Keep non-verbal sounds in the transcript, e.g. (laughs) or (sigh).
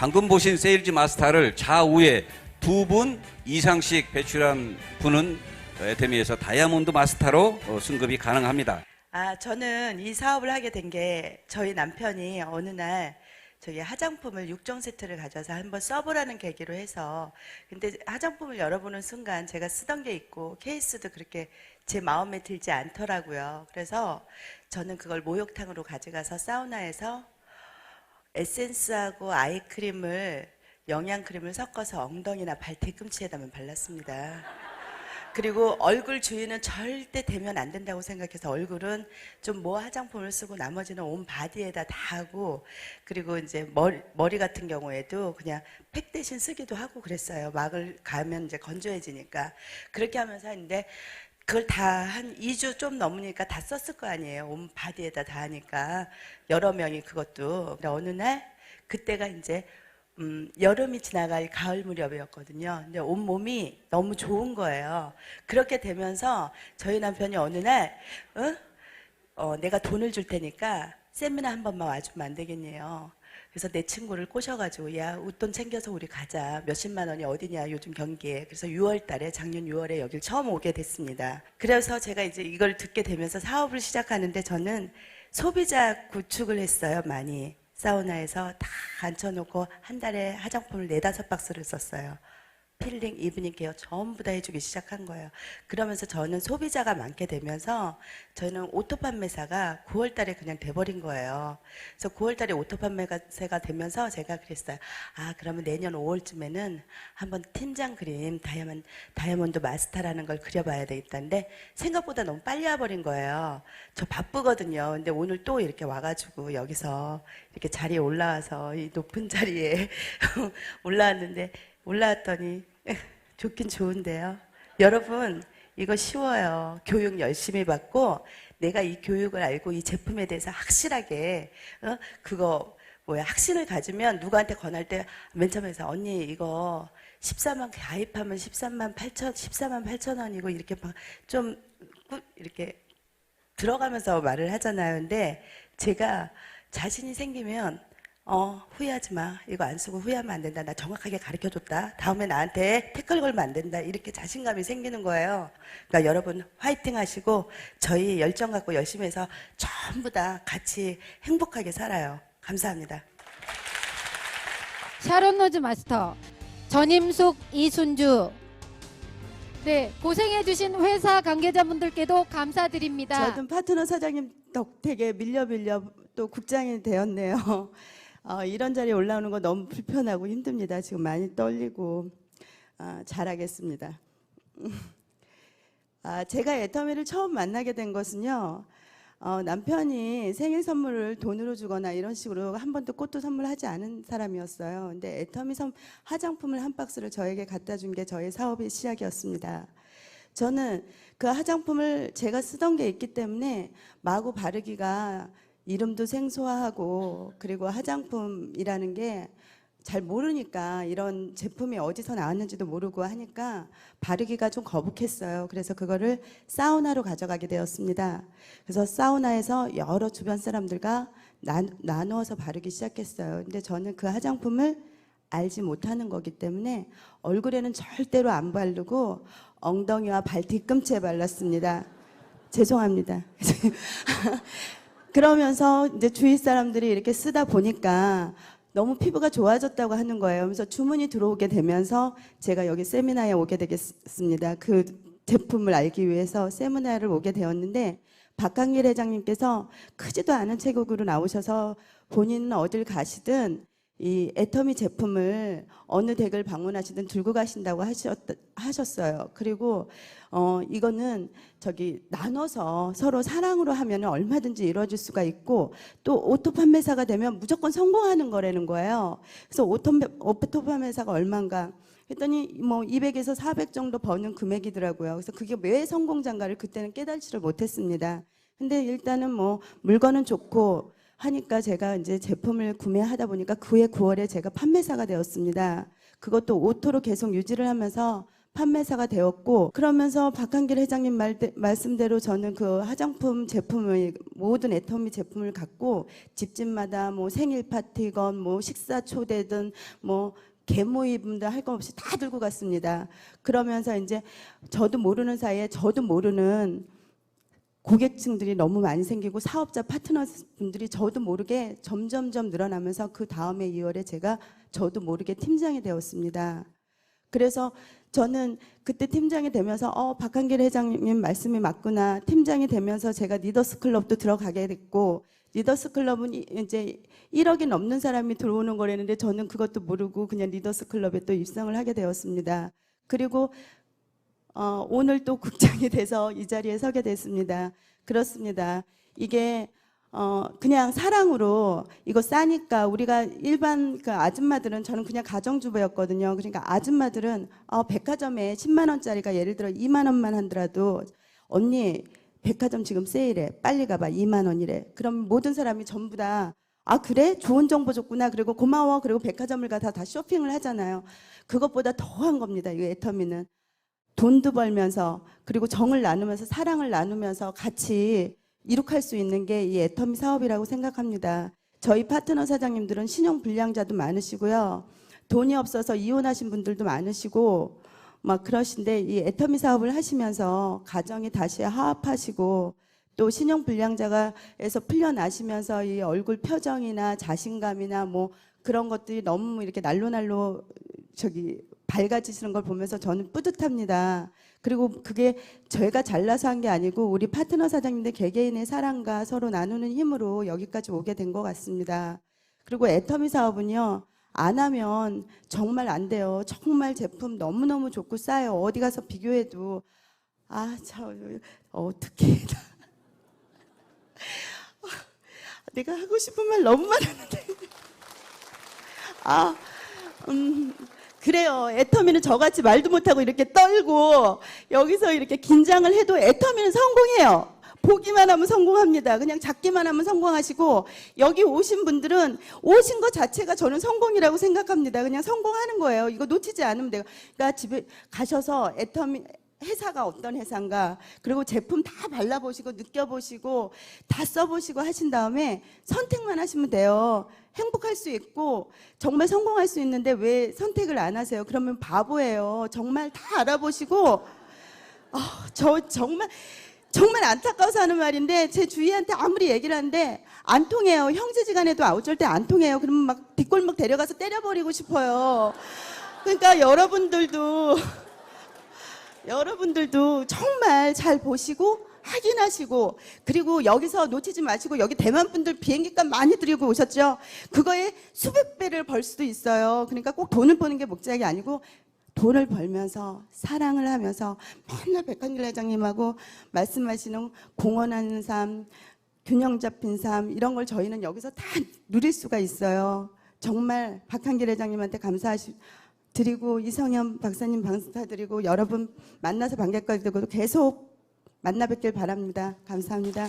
방금 보신 세일즈 마스터를 좌우에 두 분 이상씩 배출한 분은 에테미에서 다이아몬드 마스터로 어, 승급이 가능합니다. 아, 저는 이 사업을 하게 된 게 저희 남편이 어느 날 저기 화장품을 6종 세트를 가져와서 한번 써보라는 계기로 해서 근데 화장품을 열어보는 순간 제가 쓰던 게 있고 케이스도 그렇게 제 마음에 들지 않더라고요. 그래서 저는 그걸 목욕탕으로 가져가서 사우나에서 에센스하고 아이크림을 영양크림을 섞어서 엉덩이나 발 뒤꿈치에다만 발랐습니다. 그리고 얼굴 주위는 절대 대면 안 된다고 생각해서 얼굴은 좀 뭐 화장품을 쓰고 나머지는 온 바디에다 다 하고 그리고 이제 머리, 머리 같은 경우에도 그냥 팩 대신 쓰기도 하고 그랬어요. 막을 가면 이제 건조해지니까. 그렇게 하면서 했는데 그걸 다 한 2주 좀 넘으니까 다 썼을 거 아니에요. 온 바디에다 다 하니까. 여러 명이 그것도. 근데 어느 날 그때가 이제 음, 여름이 지나갈 가을 무렵이었거든요. 근데 온 몸이 너무 좋은 거예요. 그렇게 되면서 저희 남편이 어느 날, 어? 어, 내가 돈을 줄 테니까 세미나 한 번만 와주면 안 되겠네요. 그래서 내 친구를 꼬셔가지고 야 웃돈 챙겨서 우리 가자. 몇십만 원이 어디냐 요즘 경기에. 그래서 6월 달에 작년 6월에 여길 처음 오게 됐습니다. 그래서 제가 이제 이걸 듣게 되면서 사업을 시작하는데 저는 소비자 구축을 했어요 많이. 사우나에서 다 앉혀놓고 한 달에 화장품을 네다섯 박스를 썼어요. 필링, 이브닝 케어 전부 다 해주기 시작한 거예요. 그러면서 저는 소비자가 많게 되면서 저는 오토 판매사가 9월 달에 그냥 돼버린 거예요. 그래서 9월 달에 오토 판매사가 되면서 제가 그랬어요. 아, 그러면 내년 5월쯤에는 한번 팀장 그림 다이아몬드, 다이아몬드 마스터라는 걸 그려봐야 되겠다는데 생각보다 너무 빨리 와버린 거예요. 저 바쁘거든요. 근데 오늘 또 이렇게 와가지고 여기서 이렇게 자리에 올라와서 이 높은 자리에 (laughs) 올라왔는데 올라왔더니 (laughs) 좋긴 좋은데요. 여러분, 이거 쉬워요. 교육 열심히 받고 내가 이 교육을 알고 이 제품에 대해서 확실하게 어? 그거 뭐야 확신을 가지면 누구한테 권할 때 맨 처음에서 언니 이거 14만 가입하면 13만 8천 14만 8천 원이고 이렇게 막 좀 이렇게 들어가면서 말을 하잖아요. 근데 제가 자신이 생기면 어, 후회하지 마. 이거 안 쓰고 후회하면 안 된다. 나 정확하게 가르쳐 줬다. 다음에 나한테 태클 걸면 안 된다. 이렇게 자신감이 생기는 거예요. 그러니까 여러분 화이팅 하시고 저희 열정 갖고 열심히 해서 전부 다 같이 행복하게 살아요. 감사합니다. 샤론 로즈 마스터 전임숙 이순주 네 고생해주신 회사 관계자분들께도 감사드립니다. 저는 파트너 사장님 덕택에 밀려 밀려 또 국장이 되었네요. 어, 이런 자리에 올라오는 거 너무 불편하고 힘듭니다. 지금 많이 떨리고 아, 잘하겠습니다. (laughs) 아, 제가 애터미를 처음 만나게 된 것은요. 어, 남편이 생일 선물을 돈으로 주거나 이런 식으로 한 번도 꽃도 선물하지 않은 사람이었어요. 근데 애터미 선 화장품을 한 박스를 저에게 갖다 준 게 저의 사업의 시작이었습니다. 저는 그 화장품을 제가 쓰던 게 있기 때문에 마구 바르기가 이름도 생소하고 그리고 화장품이라는 게 잘 모르니까 이런 제품이 어디서 나왔는지도 모르고 하니까 바르기가 좀 거북했어요. 그래서 그거를 사우나로 가져가게 되었습니다. 그래서 사우나에서 여러 주변 사람들과 나, 나누어서 바르기 시작했어요. 근데 저는 그 화장품을 알지 못하는 거기 때문에 얼굴에는 절대로 안 바르고 엉덩이와 발 뒤꿈치에 발랐습니다. 죄송합니다. (laughs) 그러면서 이제 주위 사람들이 이렇게 쓰다 보니까 너무 피부가 좋아졌다고 하는 거예요. 그래서 주문이 들어오게 되면서 제가 여기 세미나에 오게 되겠습니다. 그 제품을 알기 위해서 세미나를 오게 되었는데 박강일 회장님께서 크지도 않은 체격으로 나오셔서 본인은 어딜 가시든 이 애터미 제품을 어느 댁을 방문하시든 들고 가신다고 하셨, 하셨어요. 그리고 어 이거는 저기 나눠서 서로 사랑으로 하면 얼마든지 이루어질 수가 있고 또 오토 판매사가 되면 무조건 성공하는 거라는 거예요. 그래서 오토, 오토 판매사가 얼마인가 했더니 뭐 200에서 400 정도 버는 금액이더라고요. 그래서 그게 왜 성공장가를 그때는 깨달지를 못했습니다. 근데 일단은 뭐 물건은 좋고 하니까 제가 이제 제품을 구매하다 보니까 그해 9월에 제가 판매사가 되었습니다. 그것도 오토로 계속 유지를 하면서 판매사가 되었고 그러면서 박한길 회장님 말, 말씀대로 저는 그 화장품 제품을 모든 애터미 제품을 갖고 집집마다 뭐 생일 파티건 뭐 식사 초대든 뭐 개모임도 할 것 없이 다 들고 갔습니다. 그러면서 이제 저도 모르는 사이에 저도 모르는 고객층들이 너무 많이 생기고 사업자 파트너 분들이 저도 모르게 점점점 늘어나면서 그 다음에 2월에 제가 저도 모르게 팀장이 되었습니다. 그래서 저는 그때 팀장이 되면서 어 박한길 회장님 말씀이 맞구나 팀장이 되면서 제가 리더스 클럽도 들어가게 됐고 리더스 클럽은 이- 이제 1억이 넘는 사람이 들어오는 거라는데 저는 그것도 모르고 그냥 리더스 클럽에 또 입성을 하게 되었습니다. 그리고 어, 오늘 또 국장이 돼서 이 자리에 서게 됐습니다. 그렇습니다. 이게 어, 그냥 사랑으로 이거 싸니까 우리가 일반 그 아줌마들은 저는 그냥 가정주부였거든요. 그러니까 아줌마들은 어, 백화점에 10만 원짜리가 예를 들어 2만 원만 한더라도 언니 백화점 지금 세일해 빨리 가봐 2만 원이래. 그럼 모든 사람이 전부 다 아 그래 좋은 정보 줬구나 그리고 고마워 그리고 백화점을 가서 다 쇼핑을 하잖아요. 그것보다 더한 겁니다. 이 애터미는 돈도 벌면서 그리고 정을 나누면서 사랑을 나누면서 같이 이룩할 수 있는 게 이 애터미 사업이라고 생각합니다. 저희 파트너 사장님들은 신용 불량자도 많으시고요. 돈이 없어서 이혼하신 분들도 많으시고 막 그러신데 이 애터미 사업을 하시면서 가정이 다시 화합하시고 또 신용 불량자가에서 풀려나시면서 이 얼굴 표정이나 자신감이나 뭐 그런 것들이 너무 이렇게 날로날로 저기 밝아지시는 걸 보면서 저는 뿌듯합니다. 그리고 그게 저희가 잘나서 한 게 아니고 우리 파트너 사장님들 개개인의 사랑과 서로 나누는 힘으로 여기까지 오게 된 것 같습니다. 그리고 애터미 사업은요. 안 하면 정말 안 돼요. 정말 제품 너무너무 좋고 싸요. 어디 가서 비교해도 아, 저 어떻게 (laughs) 내가 하고 싶은 말 너무 많았는데 (laughs) 아, 음, 그래요. 애터미는 저같이 말도 못하고 이렇게 떨고 여기서 이렇게 긴장을 해도 애터미는 성공해요. 보기만 하면 성공합니다. 그냥 잡기만 하면 성공하시고 여기 오신 분들은 오신 것 자체가 저는 성공이라고 생각합니다. 그냥 성공하는 거예요. 이거 놓치지 않으면 돼요. 그러니까 집에 가셔서 애터미 회사가 어떤 회사인가 그리고 제품 다 발라보시고 느껴보시고 다 써보시고 하신 다음에 선택만 하시면 돼요. 행복할 수 있고 정말 성공할 수 있는데 왜 선택을 안 하세요? 그러면 바보예요. 정말 다 알아보시고 아, 저 정말 정말 안타까워서 하는 말인데 제 주위한테 아무리 얘기를 하는데 안 통해요. 형제지간에도 어쩔 때안 통해요. 그러면 막 뒷골목 데려가서 때려버리고 싶어요. 그러니까 여러분들도 여러분들도 정말 잘 보시고 확인하시고 그리고 여기서 놓치지 마시고 여기 대만 분들 비행기값 많이 들이고 오셨죠? 그거에 수백 배를 벌 수도 있어요. 그러니까 꼭 돈을 버는 게 목적이 아니고 돈을 벌면서 사랑을 하면서 맨날 백한길 회장님하고 말씀하시는 공헌하는 삶, 균형 잡힌 삶 이런 걸 저희는 여기서 다 누릴 수가 있어요. 정말 박한길 회장님한테 감사하시 드리고 이성현 박사님 감사드리고 여러분 만나서 반갑게 되고 계속 만나 뵙길 바랍니다. 감사합니다.